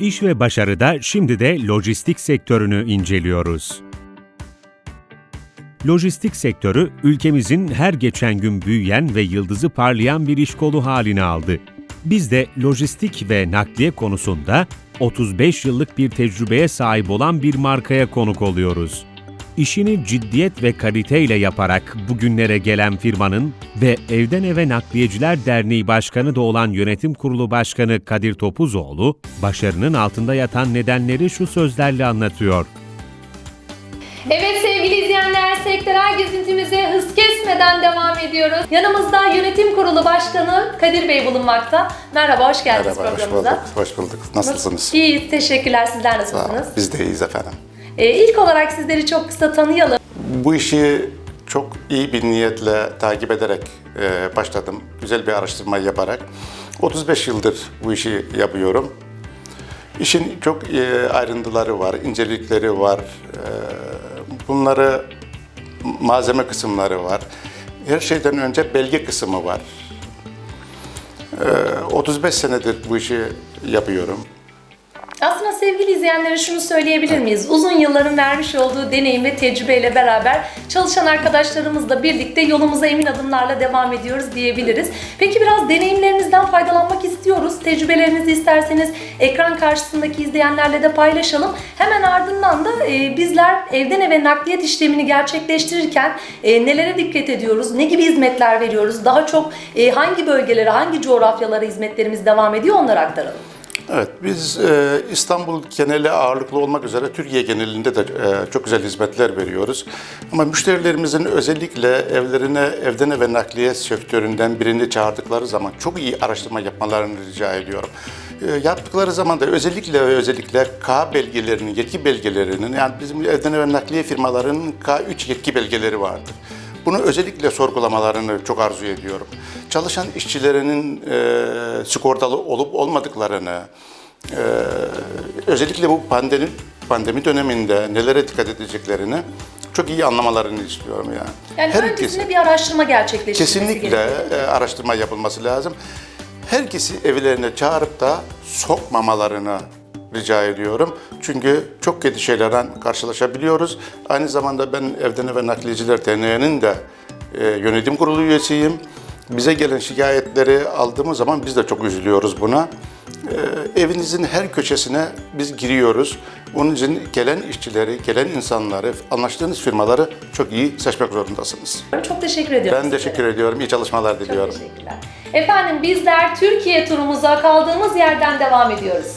İş ve başarıda şimdi de lojistik sektörünü inceliyoruz. Lojistik sektörü ülkemizin her geçen gün büyüyen ve yıldızı parlayan bir iş kolu haline aldı. Biz de lojistik ve nakliye konusunda 35 yıllık bir tecrübeye sahip olan bir markaya konuk oluyoruz. İşini ciddiyet ve kaliteyle yaparak bugünlere gelen firmanın ve Evden Eve Nakliyeciler Derneği Başkanı da olan Yönetim Kurulu Başkanı Kadir Topuzoğlu, başarının altında yatan nedenleri şu sözlerle anlatıyor. Evet sevgili izleyenler sektörel gezintimize hız kesmeden devam ediyoruz. Yanımızda yönetim kurulu başkanı Kadir Bey bulunmakta. Merhaba, hoş geldiniz Merhaba, hoş programımıza. bulduk. Hoş bulduk. Nasılsınız? İyiyiz, teşekkürler. Sizler Sağ olun. nasılsınız? Biz de iyiyiz efendim. Ee, ilk olarak sizleri çok kısa tanıyalım. Bu işi çok iyi bir niyetle takip ederek e, başladım. Güzel bir araştırma yaparak. 35 yıldır bu işi yapıyorum. İşin çok e, ayrıntıları var, incelikleri var. E, bunları malzeme kısımları var. Her şeyden önce belge kısmı var. E, 35 senedir bu işi yapıyorum. Aslında sevgili izleyenlere şunu söyleyebilir miyiz? Uzun yılların vermiş olduğu deneyim ve tecrübeyle beraber çalışan arkadaşlarımızla birlikte yolumuza emin adımlarla devam ediyoruz diyebiliriz. Peki biraz deneyimlerinizden faydalanmak istiyoruz. Tecrübelerinizi isterseniz ekran karşısındaki izleyenlerle de paylaşalım. Hemen ardından da e, bizler evden eve nakliyat işlemini gerçekleştirirken e, nelere dikkat ediyoruz? Ne gibi hizmetler veriyoruz? Daha çok e, hangi bölgelere, hangi coğrafyalara hizmetlerimiz devam ediyor onları aktaralım. Evet, biz e, İstanbul geneli ağırlıklı olmak üzere Türkiye genelinde de e, çok güzel hizmetler veriyoruz. Ama müşterilerimizin özellikle evlerine evden eve nakliye sektöründen birini çağırdıkları zaman çok iyi araştırma yapmalarını rica ediyorum. E, yaptıkları zaman da özellikle ve özellikle K belgelerinin, yetki belgelerinin, yani bizim evden eve nakliye firmalarının K3 yetki belgeleri vardır. Bunu özellikle sorgulamalarını çok arzu ediyorum. Çalışan işçilerinin e, sigortalı olup olmadıklarını, e, özellikle bu pandemi, pandemi döneminde nelere dikkat edeceklerini çok iyi anlamalarını istiyorum yani. Yani Herkes- öncesinde bir araştırma gerçekleştirilmesi Kesinlikle e, araştırma yapılması lazım. Herkesi evlerine çağırıp da sokmamalarını rica ediyorum. Çünkü çok kötü şeylerden karşılaşabiliyoruz. Aynı zamanda ben Evden Eve Nakliyeciler Derneği'nin de e, yönetim kurulu üyesiyim. Bize gelen şikayetleri aldığımız zaman biz de çok üzülüyoruz buna. E, evinizin her köşesine biz giriyoruz. Onun için gelen işçileri, gelen insanları, anlaştığınız firmaları çok iyi seçmek zorundasınız. Çok teşekkür ediyorum. Ben teşekkür ediyorum. İyi çalışmalar Çok diliyorum. teşekkürler. Efendim bizler Türkiye turumuza kaldığımız yerden devam ediyoruz.